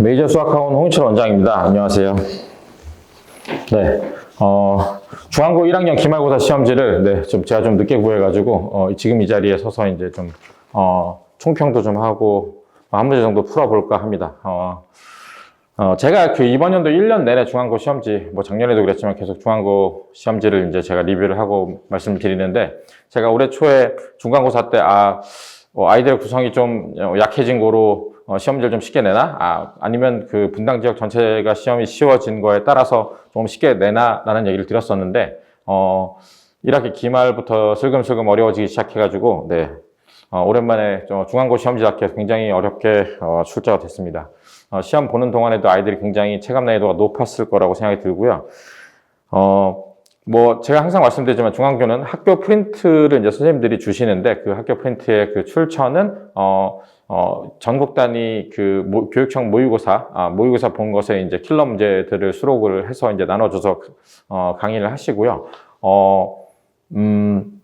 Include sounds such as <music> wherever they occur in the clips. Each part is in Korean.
메이저 수학학원 홍인철 원장입니다. 안녕하세요. 네, 어, 중앙고 1학년 기말고사 시험지를 네, 좀 제가 좀 늦게 구해가지고 어, 지금 이 자리에 서서 이제 좀 어, 총평도 좀 하고 한 문제 정도 풀어볼까 합니다. 어, 어, 제가 그 이번 연도 1년 내내 중앙고 시험지, 뭐 작년에도 그랬지만 계속 중앙고 시험지를 이제 제가 리뷰를 하고 말씀을 드리는데, 제가 올해 초에 중간고사 때, 아, 어, 아이들의 구성이 좀 약해진 거로 어, 시험지를 좀 쉽게 내나? 아, 아니면 그 분당 지역 전체가 시험이 쉬워진 거에 따라서 좀 쉽게 내나? 라는 얘기를 드렸었는데, 어, 1학기 기말부터 슬금슬금 어려워지기 시작해가지고, 네. 어, 오랜만에 저 중간고 시험지 잡기가 굉장히 어렵게 어, 출제가 됐습니다. 어, 시험 보는 동안에도 아이들이 굉장히 체감 난이도가 높았을 거라고 생각이 들고요. 어, 뭐 제가 항상 말씀드리지만 중앙교는 학교 프린트를 이제 선생님들이 주시는데 그 학교 프린트의 그 출처는 어, 어, 전국 단위 그 모- 교육청 모의고사 아, 모의고사 본 것에 이제 킬러 문제들을 수록을 해서 이제 나눠줘서 어, 강의를 하시고요. 어, 음,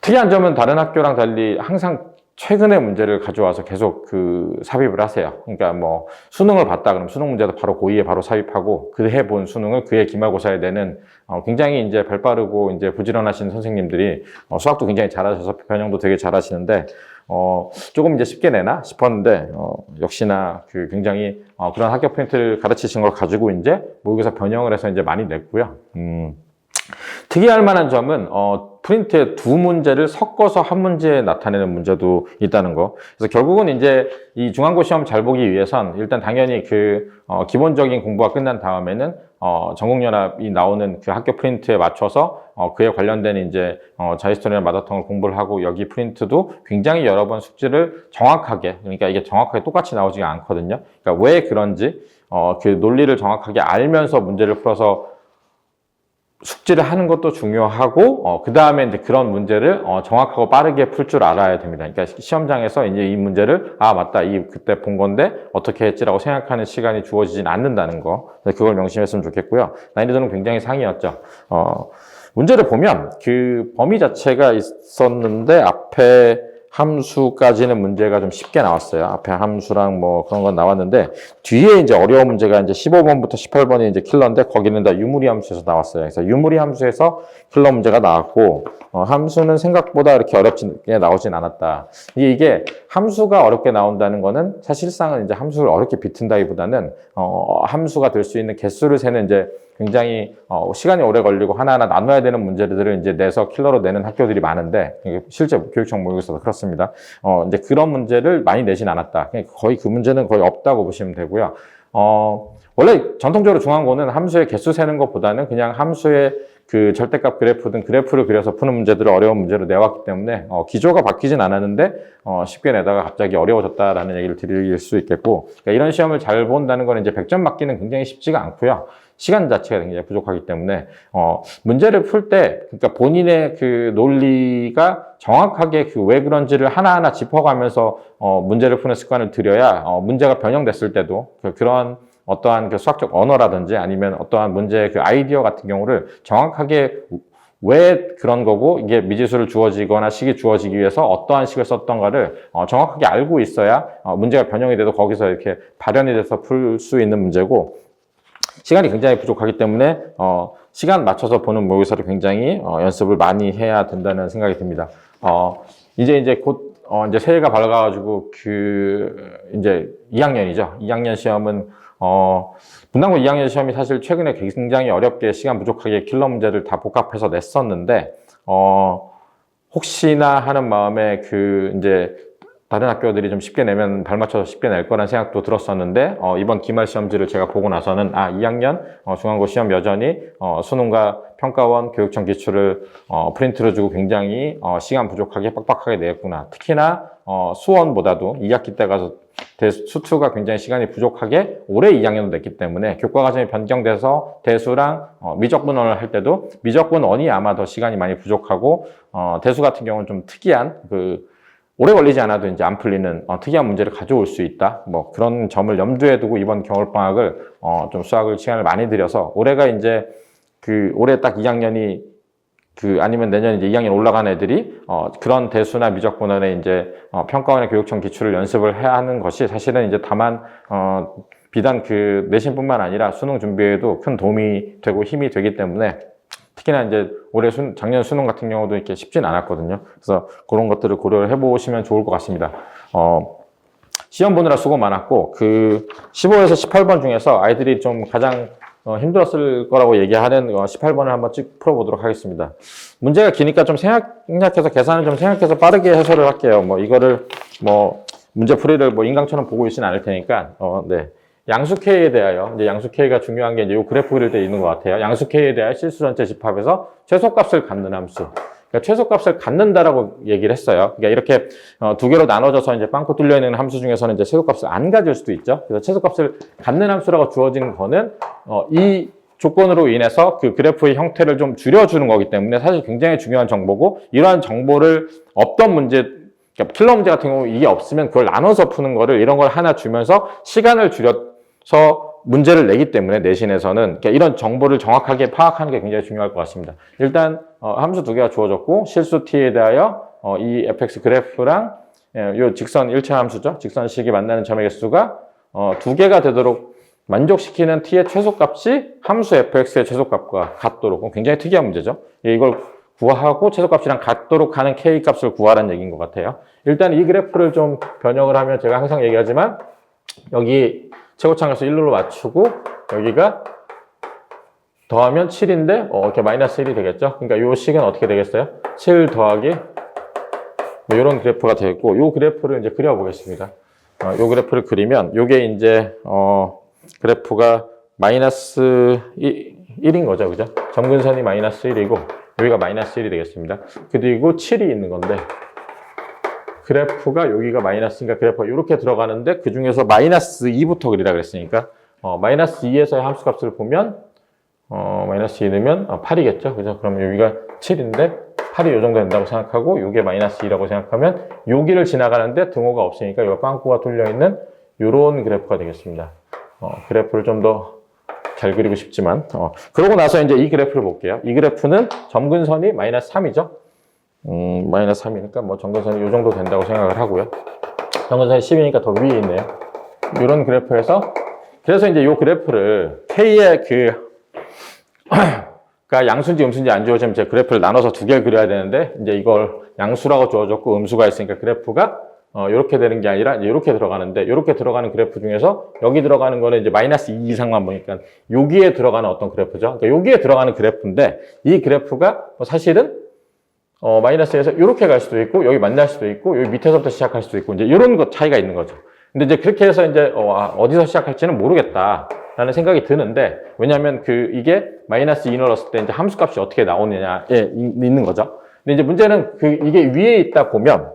특이한 점은 다른 학교랑 달리 항상 최근의 문제를 가져와서 계속 그 삽입을 하세요. 그러니까 뭐 수능을 봤다 그러면 수능 문제도 바로 고2에 바로 삽입하고 그 해 본 수능을 그해 기말고사에 내는 어, 굉장히 이제 발 빠르고 이제 부지런하신 선생님들이 어, 수학도 굉장히 잘하셔서 변형도 되게 잘하시는데 어, 조금 이제 쉽게 내나 싶었는데 어, 역시나 그 굉장히 어, 그런 학교 프린트를 가르치신 걸 가지고 이제 모의고사 변형을 해서 이제 많이 냈고요. 음. 특이할 만한 점은 어, 프린트에 두 문제를 섞어서 한 문제에 나타내는 문제도 있다는 거. 그래서 결국은 이제 이 중간고 시험 잘 보기 위해선 일단 당연히 그 어, 기본적인 공부가 끝난 다음에는 어, 전국연합이 나오는 그 학교 프린트에 맞춰서 어, 그에 관련된 이제 어, 자히스토리나 마더텅을 공부를 하고 여기 프린트도 굉장히 여러 번 숙지를 정확하게 그러니까 이게 정확하게 똑같이 나오지가 않거든요. 그러니까 왜 그런지 어, 그 논리를 정확하게 알면서 문제를 풀어서 숙지를 하는 것도 중요하고 어, 그 다음에 이제 그런 문제를 어, 정확하고 빠르게 풀 줄 알아야 됩니다. 그러니까 시험장에서 이제 이 문제를 아 맞다 이 그때 본 건데 어떻게 했지라고 생각하는 시간이 주어지진 않는다는 거 그걸 명심했으면 좋겠고요. 난이도는 굉장히 상이었죠. 어, 문제를 보면 그 범위 자체가 있었는데 앞에 함수까지는 문제가 좀 쉽게 나왔어요. 앞에 함수랑 뭐 그런 건 나왔는데 뒤에 이제 어려운 문제가 이제 15번부터 18번이 이제 킬러인데 거기는 다 유무리 함수에서 나왔어요. 그래서 유무리 함수에서 킬러 문제가 나왔고 어, 함수는 생각보다 이렇게 어렵게 나오진 않았다. 이게, 이게 함수가 어렵게 나온다는 거는 사실상은 이제 함수를 어렵게 비튼다기보다는 어, 함수가 될 수 있는 개수를 세는 이제 굉장히 어, 시간이 오래 걸리고 하나하나 나눠야 되는 문제들을 이제 내서 킬러로 내는 학교들이 많은데 실제 교육청 모의고사도 그렇습니다. 어, 이제 그런 문제를 많이 내진 않았다. 거의 그 문제는 거의 없다고 보시면 되고요. 어, 원래 전통적으로 중앙고는 함수의 개수 세는 것보다는 그냥 함수의 그 절대값 그래프든 그래프를 그려서 푸는 문제들을 어려운 문제로 내왔기 때문에 어, 기조가 바뀌진 않았는데 어, 쉽게 내다가 갑자기 어려워졌다라는 얘기를 드릴 수 있겠고 그러니까 이런 시험을 잘 본다는 건 이제 100점 맞기는 굉장히 쉽지가 않고요. 시간 자체가 굉장히 부족하기 때문에 어, 문제를 풀 때 그러니까 본인의 그 논리가 정확하게 그 왜 그런지를 하나하나 짚어가면서 어, 문제를 푸는 습관을 들여야 어, 문제가 변형됐을 때도 그, 그런 어떠한 그 수학적 언어라든지 아니면 어떠한 문제의 그 아이디어 같은 경우를 정확하게 왜 그런 거고 이게 미지수를 주어지거나 식이 주어지기 위해서 어떠한 식을 썼던가를 어, 정확하게 알고 있어야 어, 문제가 변형이 돼도 거기서 이렇게 발현이 돼서 풀 수 있는 문제고 시간이 굉장히 부족하기 때문에 어, 시간 맞춰서 보는 모의고사를 굉장히 어, 연습을 많이 해야 된다는 생각이 듭니다. 어, 이제 이제 곧 어, 이제 새해가 밝아가지고 그 이제 2학년이죠. 2학년 시험은 어, 분당고 2학년 시험이 사실 최근에 굉장히 어렵게 시간 부족하게 킬러 문제를 다 복합해서 냈었는데 어, 혹시나 하는 마음에 그 이제 다른 학교들이 좀 쉽게 내면 발 맞춰서 쉽게 낼 거라는 생각도 들었었는데 어, 이번 기말 시험지를 제가 보고 나서는 아 2학년 어, 중간고 시험 여전히 어, 수능과 평가원 교육청 기출을 어, 프린트로 주고 굉장히 어, 시간 부족하게 빡빡하게 냈구나 특히나 어, 수원보다도 2학기 때 가서 대수, 수투가 굉장히 시간이 부족하게 올해 2학년도 냈기 때문에 교과 과정이 변경돼서 대수랑 어, 미적분원을 할 때도 미적분원이 아마 더 시간이 많이 부족하고 어, 대수 같은 경우는 좀 특이한 그 오래 걸리지 않아도 이제 안 풀리는 어, 특이한 문제를 가져올 수 있다. 뭐 그런 점을 염두에 두고 이번 겨울 방학을 어, 좀 수학을 시간을 많이 들여서 올해가 이제 그 올해 딱 2학년이 그 아니면 내년 이제 2학년 올라간 애들이 어, 그런 대수나 미적분원에 이제 어, 평가원의 교육청 기출을 연습을 해야 하는 것이 사실은 이제 다만 어, 비단 그 내신뿐만 아니라 수능 준비에도 큰 도움이 되고 힘이 되기 때문에 특히나 이제 올해 수, 작년 수능 같은 경우도 이렇게 쉽진 않았거든요. 그래서 그런 것들을 고려를 해보시면 좋을 것 같습니다. 어, 시험 보느라 수고 많았고 그 15에서 18번 중에서 아이들이 좀 가장 어, 힘들었을 거라고 얘기하는 어, 18번을 한번 쭉 풀어보도록 하겠습니다. 문제가 기니까 좀 생각해서 계산을 좀 생각해서 빠르게 해설을 할게요. 뭐 이거를 뭐 문제 풀이를 뭐 인강처럼 보고 있지는 않을 테니까 어, 네. 양수 K에 대하여 이제 양수 K가 중요한 게 이제 요 그래프 그릴 때 있는 것 같아요. 양수 K에 대하여 실수 전체 집합에서 최소값을 갖는 함수. 그러니까 최소값을 갖는다라고 얘기를 했어요. 그러니까 이렇게 어, 두 개로 나눠져서 이제 빵꾸 뚫려 있는 함수 중에서는 이제 최소값을 안 가질 수도 있죠. 그래서 최소값을 갖는 함수라고 주어진 거는 어, 이 조건으로 인해서 그 그래프의 형태를 좀 줄여주는 거기 때문에 사실 굉장히 중요한 정보고 이러한 정보를 없던 문제 그러니까 킬러 문제 같은 경우 이게 없으면 그걸 나눠서 푸는 거를 이런 걸 하나 주면서 시간을 줄여서 문제를 내기 때문에 내신에서는 그러니까 이런 정보를 정확하게 파악하는 게 굉장히 중요할 것 같습니다. 일단 어, 함수 두 개가 주어졌고 실수 t에 대하여 어, 이 fx 그래프랑 예, 요 직선 일체 함수죠. 직선식이 만나는 점의 개수가 어, 두 개가 되도록 만족시키는 t의 최소값이 함수 fx의 최소값과 같도록 굉장히 특이한 문제죠. 예, 이걸 구하고 최소값이랑 같도록 하는 k 값을 구하라는 얘기인 것 같아요. 일단 이 그래프를 좀 변형을 하면 제가 항상 얘기하지만 여기 최고창에서 1로 맞추고 여기가 더하면 7인데 어, 이렇게 마이너스 1이 되겠죠. 그러니까 요 식은 어떻게 되겠어요? 7 더하기 뭐 이런 그래프가 되겠고 요 그래프를 이제 그려보겠습니다. 어, 요 그래프를 그리면 요게 이제 어, 그래프가 마이너스 1, 인 거죠. 그죠? 점근선이 마이너스 1이고 여기가 마이너스 1이 되겠습니다. 그리고 7이 있는 건데 그래프가 여기가 마이너스니까 그래프가 이렇게 들어가는데 그 중에서 마이너스 2부터 그리라 그랬으니까 어, 마이너스 2에서의 함수 값을 보면 어, 마이너스 2 넣으면 어, 8이겠죠. 그죠? 그럼 여기가 7인데 8이 이 정도 된다고 생각하고 이게 마이너스 2라고 생각하면 여기를 지나가는데 등호가 없으니까 여기 빵꾸가 뚫려 있는 이런 그래프가 되겠습니다. 어, 그래프를 좀 더 잘 그리고 싶지만 어, 그러고 나서 이제 이 그래프를 볼게요. 이 그래프는 점근선이 마이너스 3이죠. 음, 마이너스 3이니까 뭐 점근선이 이 정도 된다고 생각을 하고요. 점근선이 10이니까 더 위에 있네요. 이런 그래프에서 그래서 이제 이 그래프를 K의 그 <clears throat> 그러니까 양수인지 음수인지 안 주어지면 제 그래프를 나눠서 두 개를 그려야 되는데 이제 이걸 양수라고 주어졌고 음수가 있으니까 그래프가 어, 이렇게 되는 게 아니라 이렇게 들어가는데 이렇게 들어가는 그래프 중에서 여기 들어가는 거는 이제 마이너스 2 이상만 보니까 여기에 들어가는 어떤 그래프죠. 그러니까 여기에 들어가는 그래프인데 이 그래프가 뭐 사실은 어, 마이너스에서 이렇게 갈 수도 있고 여기 만날 수도 있고 여기 밑에서부터 시작할 수도 있고 이제 이런 것 차이가 있는 거죠. 근데 이제 그렇게 해서 이제 어, 아, 어디서 시작할지는 모르겠다라는 생각이 드는데 왜냐하면 그 이게 마이너스 2 넣었을 때 이제 함수값이 어떻게 나오느냐에 이- 있는 거죠. 근데 이제 문제는 그 이게 위에 있다 보면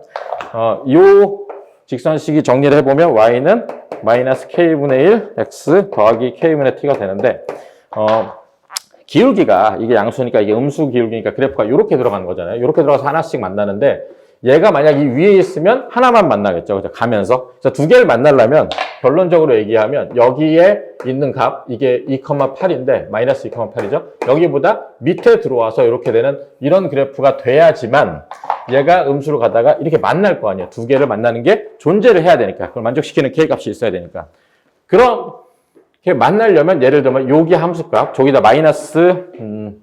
어, 요 직선식이 정리를 해보면 y는 마이너스 k분의 1 x 더하기 k분의 t가 되는데 어, 기울기가 이게 양수니까 이게 음수 기울기니까 그래프가 이렇게 들어가는 거잖아요. 이렇게 들어가서 하나씩 만나는데 얘가 만약 이 위에 있으면 하나만 만나겠죠. 그죠? 가면서. 그래서 두 개를 만나려면 결론적으로 얘기하면 여기에 있는 값 이게 2,8인데 마이너스 2,8이죠. 여기보다 밑에 들어와서 이렇게 되는 이런 그래프가 돼야지만 얘가 음수로 가다가 이렇게 만날 거 아니에요. 두 개를 만나는 게 존재를 해야 되니까. 그걸 만족시키는 k 값이 있어야 되니까. 그럼 만나려면 예를 들면 여기 함수값 저기다 마이너스 음,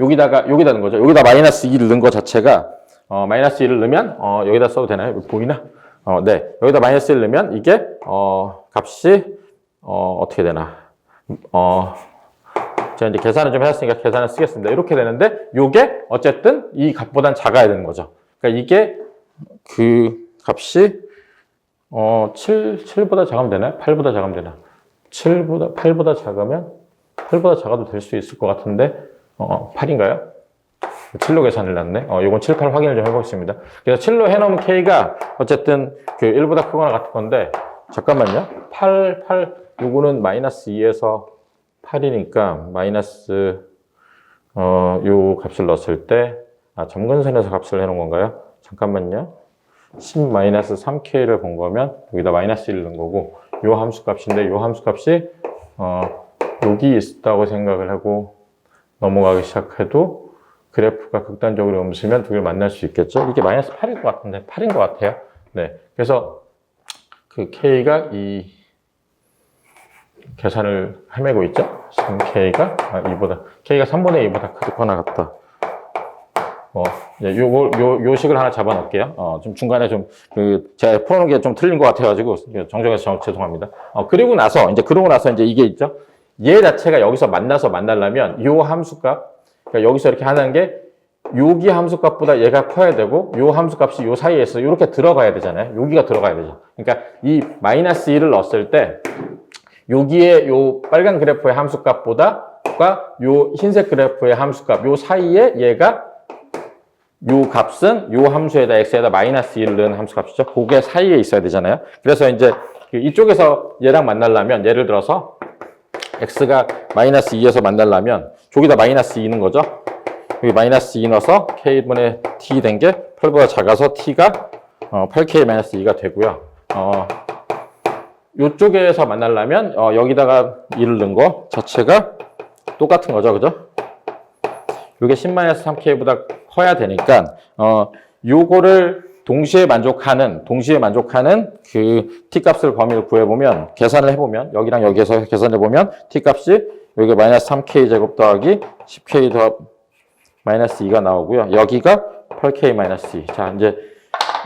여기다가 여기다 넣은 거죠. 여기다 마이너스 2를 넣은 것 자체가 어, 마이너스 2를 넣으면 어, 여기다 써도 되나요? 여기 보이나? 어, 네. 여기다 마이너스 1을 넣으면 이게 어, 값이 어, 어떻게 되나? 어, 제가 이제 계산을 좀 해놨으니까 계산을 쓰겠습니다. 이렇게 되는데 요게 어쨌든 이 값보단 작아야 되는 거죠. 그러니까 이게 그 값이 어, 7, 7보다 작으면 되나요? 8보다 작으면 되나? 7보다, 8보다 작으면 8보다 작아도 될 수 있을 것 같은데 어, 8인가요? 7로 계산을 났네. 어, 이건 7, 8 확인을 좀 해보겠습니다. 그래서 7로 해놓으면 K가 어쨌든 그 1보다 크거나 같은 건데, 잠깐만요. 8, 8, 요거는 마이너스 2에서 8이니까 마이너스, 어, 요 값을 넣었을 때, 아, 점근선에서 값을 해놓은 건가요? 잠깐만요. 10 마이너스 3K를 본 거면 여기다 마이너스 1을 넣은 거고, 요 함수 값인데, 요 함수 값이, 어, 여기 있다고 생각을 하고 넘어가기 시작해도 그래프가 극단적으로 음수면 두 개를 만날 수 있겠죠? 이게 마이너스 8일 것 같은데, 8인 것 같아요. 네. 그래서 그 K가 이 계산을 헤매고 있죠? 3K가 아, 2보다 K가 3분의 2보다 크거나 같다. 어, 예, 요거, 요, 요 식을 하나 잡아 놓을게요. 어, 좀 중간에 좀, 그, 제가 풀어놓은 게 좀 틀린 것 같아가지고, 정정해서 정- 죄송합니다. 어, 그리고 나서, 이제 그러고 나서 이제 이게 있죠? 얘 자체가 여기서 만나서 만나려면 요 함수값, 그러니까 여기서 이렇게 하는 게 여기 함수값보다 얘가 커야 되고 요 함수값이 요 사이에 있어 이렇게 들어가야 되잖아요. 여기가 들어가야 되죠. 그러니까 이 마이너스 1을 넣었을 때 여기에 요 빨간 그래프의 함수값보다과 요 흰색 그래프의 함수값 요 사이에 얘가 요 값은 요 함수에다 x에다 마이너스 1을 넣은 함수 값이죠. 그게 사이에 있어야 되잖아요. 그래서 이제 그 이쪽에서 얘랑 만나려면 예를 들어서 x가 마이너스 2에서 만나려면 저기다 마이너스 2는 거죠. 여기 마이너스 2 넣어서 k분의 t 된 게 8보다 작아서 t가 어, 8k 마이너스 2가 되고요. 어, 이쪽에서 만나려면 어, 여기다가 2를 넣은 거 자체가 똑같은 거죠. 그죠? 이게 10-3k보다 커야 되니까 어, 요거를 동시에 만족하는 동시에 만족하는 그 t 값을 범위를 구해 보면 계산을 해 보면 여기랑 여기에서 계산해 보면 t 값이 여기 마이너스 3k 제곱 더하기 10k 더하 마이너스 2가 나오고요. 여기가 8k 마이너스 2. 자, 이제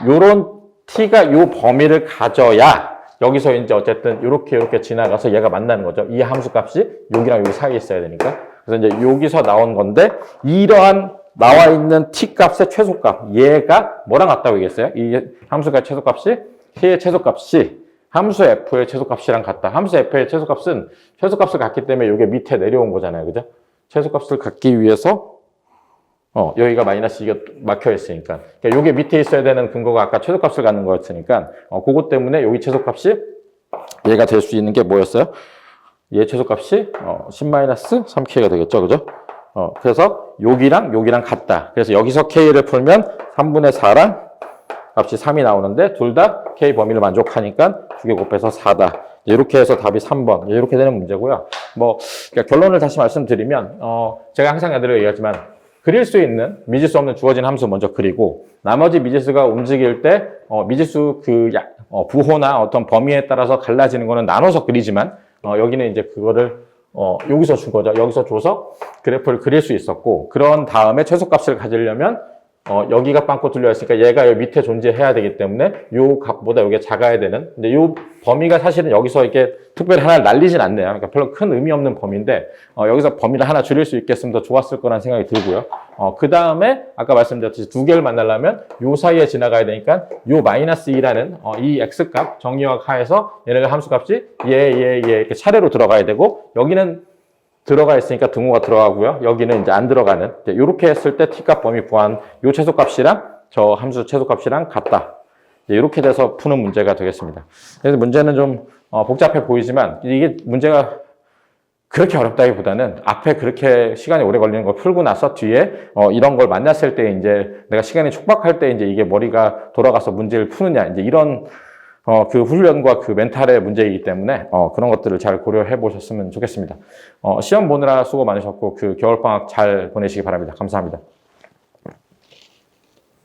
요런 t가 요 범위를 가져야 여기서 이제 어쨌든 이렇게 이렇게 지나가서 얘가 만나는 거죠. 이 함수 값이 여기랑 여기 사이에 있어야 되니까. 그래서 이제 여기서 나온 건데 이러한 나와 있는 t 값의 최소값 얘가 뭐랑 같다고 얘기했어요? 이 함수가 최소값이 t의 최소값이 함수 f의 최소값이랑 같다. 함수 f의 최소값은 최소값을 갖기 때문에 이게 밑에 내려온 거잖아요. 그죠? 최소값을 갖기 위해서 어, 여기가 마이너스 2가 막혀 있으니까. 그러니까 요게 밑에 있어야 되는 근거가 아까 최소값을 갖는 거였으니까, 어, 그것 때문에 여기 최소값이 얘가 될 수 있는 게 뭐였어요? 얘 최소값이 어, 10-3k가 되겠죠. 그죠? 어, 그래서 여기랑 여기랑 같다. 그래서 여기서 k를 풀면 3분의 4랑 값이 3이 나오는데 둘 다 k 범위를 만족하니까 두 개 곱해서 4다. 이렇게 해서 답이 3번. 이렇게 되는 문제고요. 뭐 그러니까 결론을 다시 말씀드리면 어, 제가 항상 애들을 얘기하지만 그릴 수 있는 미지수 없는 주어진 함수 먼저 그리고 나머지 미지수가 움직일 때 어, 미지수 그 야- 어, 부호나 어떤 범위에 따라서 갈라지는 거는 나눠서 그리지만 어, 여기는 이제 그거를 어, 여기서 준 거죠. 여기서 줘서 그래프를 그릴 수 있었고 그런 다음에 최소값을 가지려면 어, 여기가 빵꾸 뚫려 있으니까 얘가 여기 밑에 존재해야 되기 때문에 요 값보다 여기가 작아야 되는. 근데 요 범위가 사실은 여기서 이렇게 특별히 하나를 날리진 않네요. 그러니까 별로 큰 의미 없는 범위인데 어, 여기서 범위를 하나 줄일 수 있겠으면 더 좋았을 거라는 생각이 들고요. 어, 그 다음에 아까 말씀드렸듯이 두 개를 만나려면 요 사이에 지나가야 되니까 요 마이너스 2라는 어, 이 x값 정리역 하에서 얘네가 함수값이 얘, 얘, 얘 이렇게 차례로 들어가야 되고 여기는 들어가 있으니까 등호가 들어가고요. 여기는 이제 안 들어가는. 이렇게 했을 때 t값 범위 구한 요 최소값이랑 저 함수 최소값이랑 같다. 이렇게 돼서 푸는 문제가 되겠습니다. 그래서 문제는 좀 어, 복잡해 보이지만 이게 문제가 그렇게 어렵다기보다는 앞에 그렇게 시간이 오래 걸리는 걸 풀고 나서 뒤에 어, 이런 걸 만났을 때 이제 내가 시간이 촉박할 때 이제 이게 머리가 돌아가서 문제를 푸느냐 이제 이런 어, 그 훈련과 그 멘탈의 문제이기 때문에 어, 그런 것들을 잘 고려해 보셨으면 좋겠습니다. 어, 시험 보느라 수고 많으셨고 그 겨울 방학 잘 보내시기 바랍니다. 감사합니다.